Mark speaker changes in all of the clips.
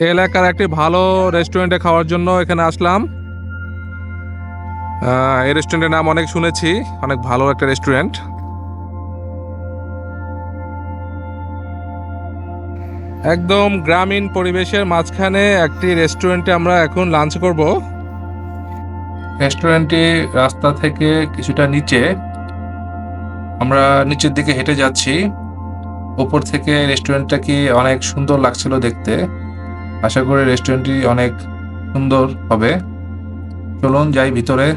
Speaker 1: এলাকার একটি ভালো রেস্টুরেন্টে খাওয়ার জন্য এখানে আসলাম। এই রেস্টুরেন্টের নাম অনেক শুনেছি, অনেক ভালো একটা রেস্টুরেন্ট একদম গ্রামীণ পরিবেশের মাঝখানে একটি রেস্টুরেন্টে আমরা এখন লাঞ্চ করব। রেস্টুরেন্টটি রাস্তা থেকে কিছুটা নিচে। আমরা নিচের দিকে হেঁটে যাচ্ছি। উপর থেকে রেস্টুরেন্টটা কি অনেক সুন্দর লাগছিল দেখতে। আশা করি রেস্টুরেন্টটি অনেক সুন্দর হবে। চলুন যাই ভিতরে।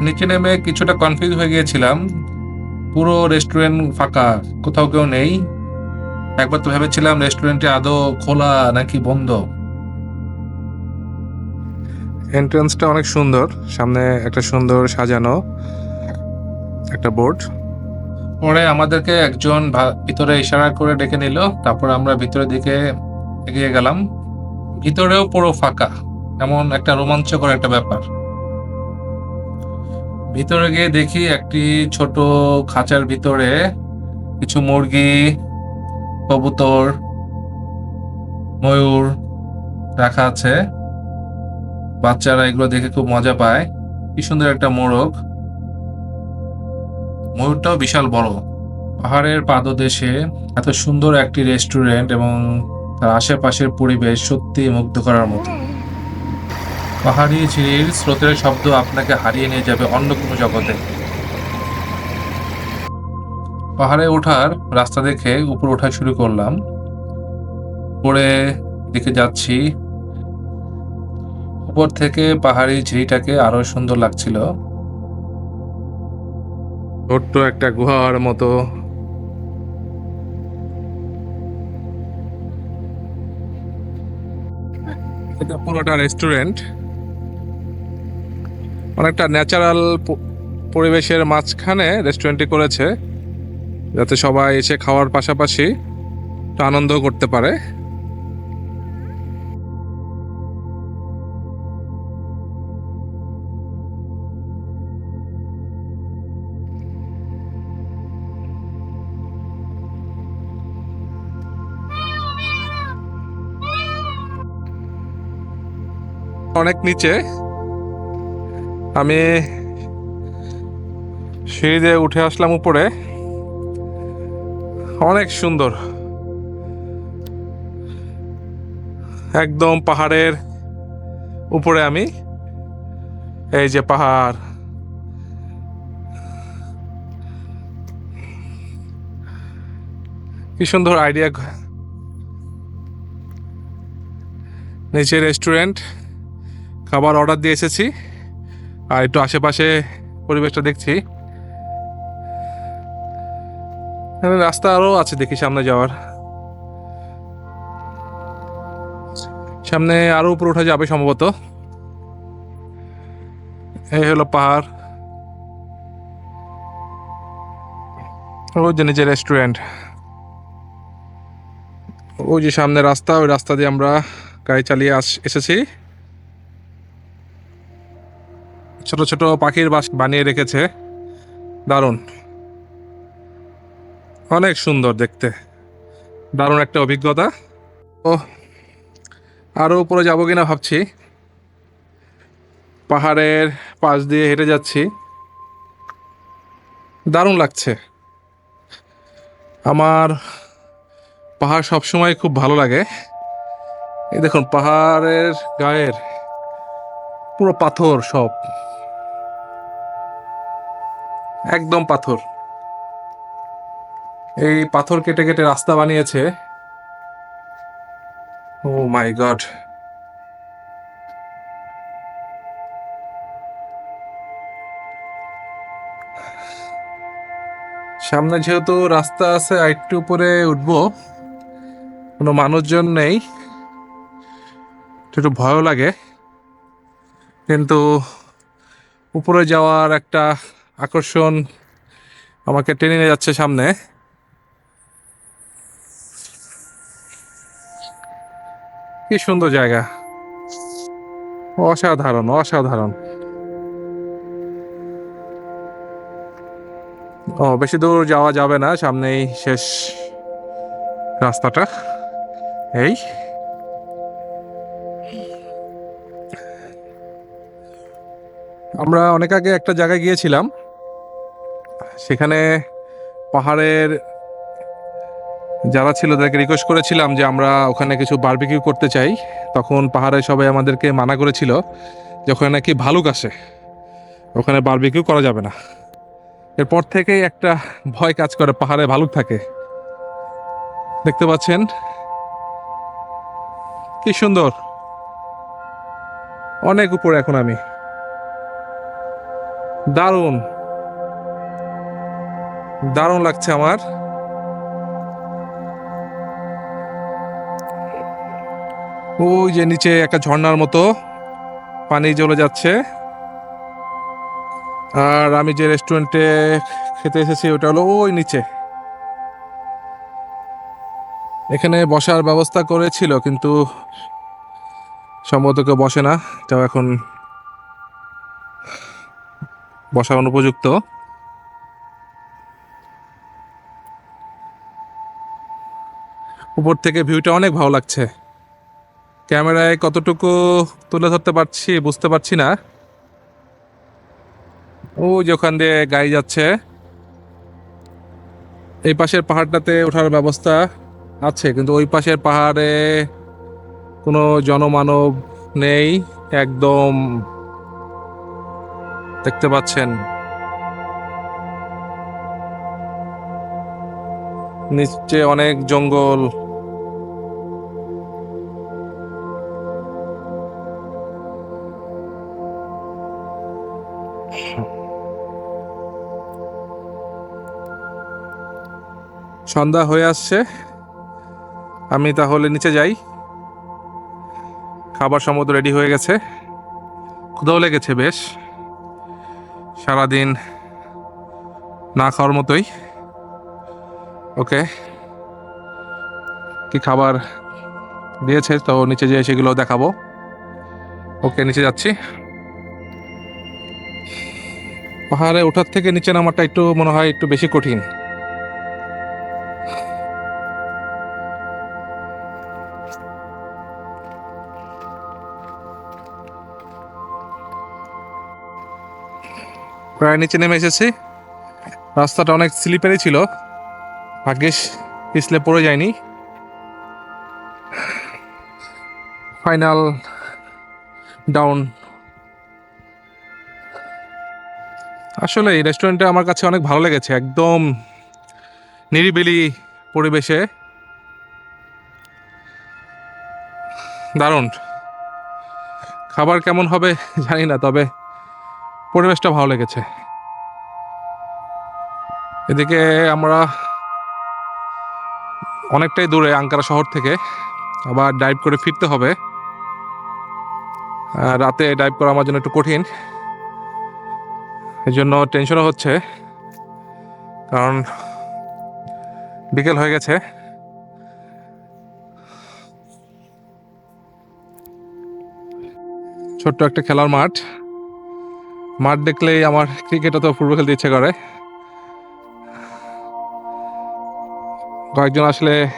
Speaker 1: নিচে নেমে কিছুটা কনফিউজ হয়ে গিয়েছিলাম। পুরো রেস্টুরেন্ট ফাঁকা কোথাও কেউ নেই। একবার তো ভেবেছিলাম রেস্টুরেন্টে আদৌ খোলা নাকি বন্ধ। এন্ট্রান্সটা অনেক সুন্দর। সামনে একটা সুন্দর সাজানো একটা বোর্ড পরে আমাদেরকে একজন ভিতরে ইশারা করে ডেকে নিল। তারপর আমরা ভিতরের দিকে এগিয়ে গেলাম। ভিতরেও পুরো ফাঁকা। এমন একটা রোমাঞ্চকর একটা ব্যাপার। ভিতরে গিয়ে দেখি একটি ছোট খাঁচার ভিতরে কিছু মুরগি, কবুতর, ময়ূর রাখা আছে। বাচ্চারা এগুলো দেখে খুব মজা পায়। কি সুন্দর একটা মোরগ। ময়ূরটাও বিশাল বড়। পাহাড়ের পাদদেশে এত সুন্দর একটি রেস্টুরেন্ট এবং তার আশেপাশের পরিবেশ সত্যি মুগ্ধ করার মতো। পাহাড়ি ঝিরির স্রোতের শব্দ আপনাকে হারিয়ে নিয়ে যাবে অন্য কোনো জগতে। পাহাড়ে ওঠার রাস্তা দেখে উপর ওঠা শুরু করলাম। পরে দিকে যাচ্ছি। উপর থেকে পাহাড়ি ঝিরিটাকে আরও সুন্দর লাগছিল। ছোট্ট একটা গুহার মতো এটা পুরোটা রেস্টুরেন্ট অনেকটা ন্যাচারাল পরিবেশের মাঝখানে রেস্টুরেন্টটি করেছে, যাতে সবাই এসে খাওয়ার পাশাপাশি আনন্দ করতে পারে। অনেক নিচে। আমি সিঁড়ি দিয়ে উঠে আসলাম উপরে। অনেক সুন্দর। একদম পাহাড়ের উপরে আমি। এই যে পাহাড়। কি সুন্দর আইডিয়া নিচে রেস্টুরেন্ট খাবার অর্ডার দিয়ে এসেছি। আর একটু আশেপাশে পরিবেশটা দেখছি। রাস্তা আরও আছে দেখি সামনে যাওয়ার। সামনে আরও উপরে উঠে যাবে সম্ভবত। এই হলো পাহাড়। ওই যে নিজের রেস্টুরেন্ট ওই যে সামনে রাস্তা, ওই রাস্তা দিয়ে আমরা গাড়ি চালিয়ে আস, এসেছি। ছোট ছোট পাখির বাস বানিয়ে রেখেছে। দারুণ। অনেক সুন্দর দেখতে। দারুণ একটা অভিজ্ঞতা। ও আরও উপরে যাব কিনা ভাবছি। পাহাড়ের পাশ দিয়ে হেঁটে যাচ্ছি। দারুণ লাগছে। আমার পাহাড় সবসময় খুব ভালো লাগে। এই দেখুন, পাহাড়ের গায়ের পুরো পাথর সব। একদম পাথর। এই পাথর কেটে কেটে রাস্তা বানিয়েছে। Oh my god. সামনে যেহেতু রাস্তা আছে একটু উপরে উঠবো। কোনো মানুষজন নেই। একটু ভয়ও লাগে। কিন্তু উপরে যাওয়ার একটা আকর্ষণ আমাকে টেনে নিয়ে যাচ্ছে সামনে। কি সুন্দর জায়গা। অসাধারণ অসাধারণ। ও, বেশি দূর যাওয়া যাবে না, সামনেই শেষ রাস্তাটা। এই। আমরা অনেক আগে একটা জায়গায় গিয়েছিলাম। সেখানে পাহাড়ের যারা ছিল তাদেরকে রিকোয়েস্ট করেছিলাম যে আমরা ওখানে কিছু বার্বিকিউ করতে চাই। তখন পাহাড়ে সবাই আমাদেরকে মানা করেছিল যে ওখানে নাকি ভালুক আসে ওখানে বারবিকিউ করা যাবে না। এরপর থেকেই একটা ভয় কাজ করে পাহাড়ে ভালুক থাকে। দেখতে পাচ্ছেন? কি সুন্দর। অনেক উপরে এখন আমি। দারুণ। দারুণ লাগছে আমার। ওই যে নিচে একটা ঝর্ণার মতো, পানি জ্বলে যাচ্ছে। আর আমি যে রেস্টুরেন্টে খেতে এসেছি, ওটা হলো ওই নিচে। এখানে বসার ব্যবস্থা করেছিল, কিন্তু সম্ভবত কেউ বসে না এটাও এখন বসার অনুপযুক্ত। উপর থেকে ভিউটা অনেক ভালো লাগছে। ক্যামেরায় কতটুকু তুলে ধরতে পারছি বুঝতে পারছি না। ও যে ওখান দিয়ে গাড়ি যাচ্ছে। এই পাশের পাহাড়টাতে ওঠার ব্যবস্থা আছে, কিন্তু ওই পাশের পাহাড়ে কোনো জনমানব নেই, একদম দেখতে পাচ্ছেন। নিচে অনেক জঙ্গল। সন্ধ্যা হয়ে আসছে। আমি তাহলে নিচে যাই। খাবার সমস্ত রেডি হয়ে গেছে। ক্ষুদাও লেগেছে বেশ। সারাদিন না খাওয়ার মতোই। ওকে। কি খাবার দিয়েছে? তো নিচে যেয়ে সেগুলো দেখাবো। ওকে, নিচে যাচ্ছি। পাহাড়ে ওঠার থেকে নিচে নামাটা একটু মনে হয় একটু বেশি কঠিন। প্রায় নিচে নেমে এসেছি। রাস্তাটা অনেক স্লিপারি ছিল। ভাগ্যিস পিছলে পড়ে যায়নি। Final down. আসলে এই রেস্টুরেন্টটা আমার কাছে অনেক ভালো লেগেছে, একদম নিরিবিলি পরিবেশে। দারুণ। খাবার কেমন হবে জানি না, তবে পরিবেশটা ভালো লেগেছে। এদিকে আমরা অনেকটাই দূরে আঙ্কারা শহর থেকে আবার ডাইভ করে ফিরতে হবে। রাতে ডাইভ করা আমার জন্য একটু কঠিন। এই জন্য টেনশনও হচ্ছে। কারণ বিকেল হয়ে গেছে। ছোট্ট একটা খেলার মাঠ। মাঠ দেখলেই আমার ক্রিকেট অথবা ফুটবল খেলতে ইচ্ছে করে। কয়েকজন আসলে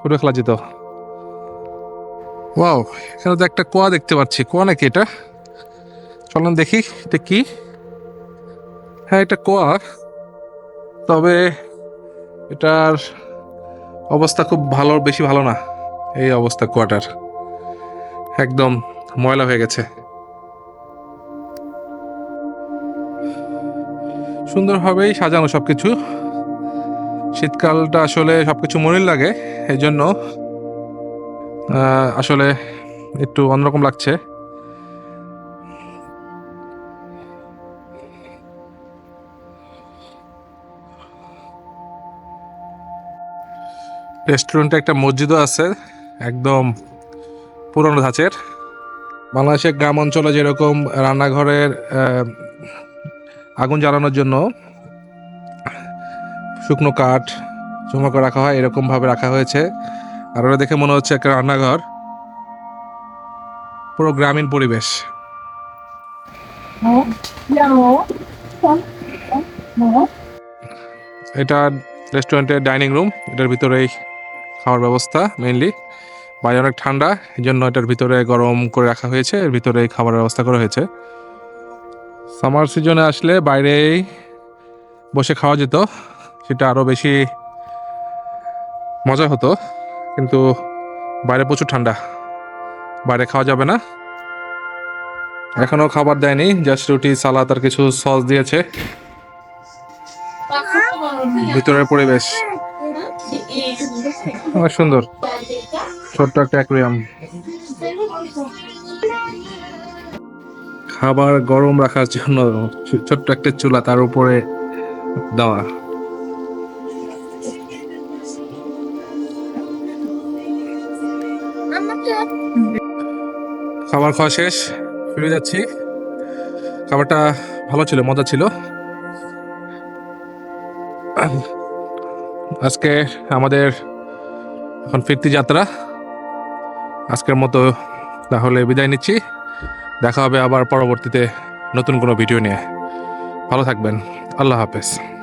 Speaker 1: ফুটবল খেলা যেত ওয়াও এখানে তো একটা কোয়া দেখতে পাচ্ছি। কোয়া নাকি এটা? চলুন দেখি, এটা কি? হ্যাঁ এটা কোয়া। তবে এটার অবস্থা খুব ভালো, বেশি ভালো না। এই অবস্থা কোয়াটার। একদম ময়লা হয়ে গেছে। সুন্দরভাবেই সাজানো সব কিছু শীতকালটা আসলে সব কিছু মনির লাগে এই জন্য আসলে একটু অন্যরকম লাগছে। রেস্টুরেন্টে একটা মসজিদও আছে, একদম পুরনো ধাঁচের। বাংলাদেশের গ্রাম অঞ্চলে যেরকম রান্নাঘরের আগুন জ্বালানোর জন্য শুকনো কাঠ জমা করে রাখা হয় এরকম ভাবে রাখা হয়েছে। আর ওরা দেখে মনে হচ্ছে একটা রান্নাঘর। পুরো গ্রামীণ পরিবেশ। এটা রেস্টুরেন্টের ডাইনিং রুম। এটার ভিতরেই খাওয়ার ব্যবস্থা মেইনলি। বাইরে অনেক ঠান্ডা এই জন্য এটার ভিতরে গরম করে রাখা হয়েছে। এর ভিতরে খাবারের ব্যবস্থা করা হয়েছে। সামার সিজনে আসলে বাইরেই বসে খাওয়া যেত, সেটা আরও বেশি মজা হতো, কিন্তু বাইরে প্রচুর ঠান্ডা। বাইরে খাওয়া যাবে না। এখনও খাবার দেয়নি, জাস্ট রুটি, সালাদ আর কিছু সস দিয়েছে। ভিতরের পরিবেশ। অনেক সুন্দর। ছোট্ট একটা অ্যাকুরিয়াম। খাবার গরম রাখার জন্য ছোট্ট একটা চুলা তার উপরে দেওয়া। খাবার খাওয়া শেষ, ফিরে যাচ্ছি। খাবারটা ভালো ছিল, মজা ছিল। আজকে আমাদের এখন ফিরতি যাত্রা। আজকের মতো তাহলে বিদায় নিচ্ছি। দেখা হবে আবার পরবর্তীতে নতুন কোনো ভিডিও নিয়ে। ভালো থাকবেন। আল্লাহ হাফেজ।